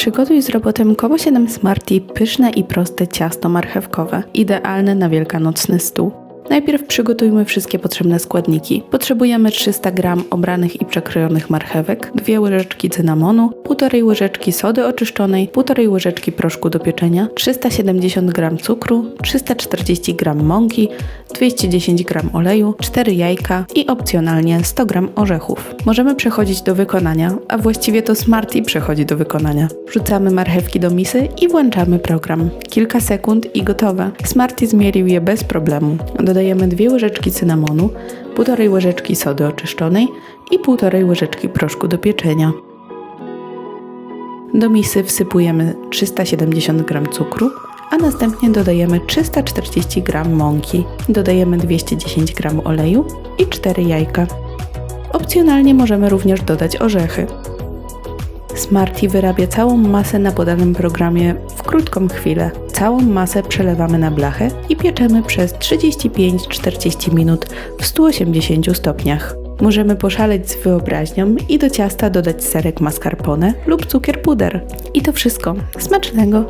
Przygotuj z robotem Kobo 7 Smarty pyszne i proste ciasto marchewkowe, idealne na wielkanocny stół. Najpierw przygotujmy wszystkie potrzebne składniki. Potrzebujemy 300 g obranych i przekrojonych marchewek, 2 łyżeczki cynamonu, 1,5 łyżeczki sody oczyszczonej, 1,5 łyżeczki proszku do pieczenia, 370 g cukru, 340 g mąki, 210 g oleju, 4 jajka i opcjonalnie 100 g orzechów. Możemy przechodzić do wykonania, a właściwie to Smarty przechodzi do wykonania. Wrzucamy marchewki do misy i włączamy program. Kilka sekund i gotowe. Smarty zmielił je bez problemu. Dodajemy 2 łyżeczki cynamonu, 1,5 łyżeczki sody oczyszczonej i 1,5 łyżeczki proszku do pieczenia. Do misy wsypujemy 370 g cukru, a następnie dodajemy 340 g mąki. Dodajemy 210 g oleju i 4 jajka. Opcjonalnie możemy również dodać orzechy. Smarty wyrabia całą masę na podanym programie w krótką chwilę. Całą masę przelewamy na blachę i pieczemy przez 35-40 minut w 180 stopniach. Możemy poszaleć z wyobraźnią i do ciasta dodać serek mascarpone lub cukier puder. I to wszystko. Smacznego!